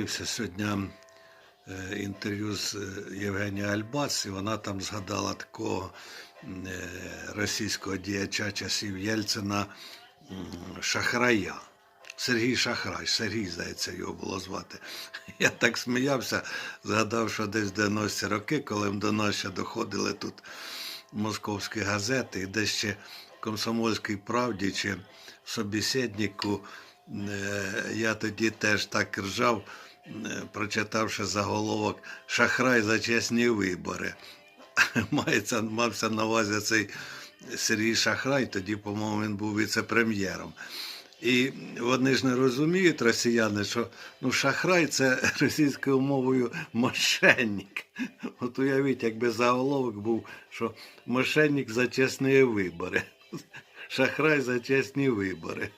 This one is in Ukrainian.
Дивився сьогодні е, інтерв'ю з е, Євгенією Альбац, і вона там згадала такого е, російського діяча часів Єльцина Шахрая. Сергій Шахрай, Сергій, здається, його було звати. Я так сміявся, згадав, що десь в 90-ті роки, коли до нас ще доходили тут московські газети, і десь ще комсомольській правді чи е, я тоді теж так ржав, прочитавши заголовок Шахрай за чесні вибори. Мається, мався на увазі цей Сергій Шахрай, тоді, по-моєму, він був віце-прем'єром. І вони ж не розуміють, росіяни, що ну, шахрай це російською мовою мошенник. От уявіть, якби заголовок був, що мошенник за чесні вибори. Шахрай за чесні вибори.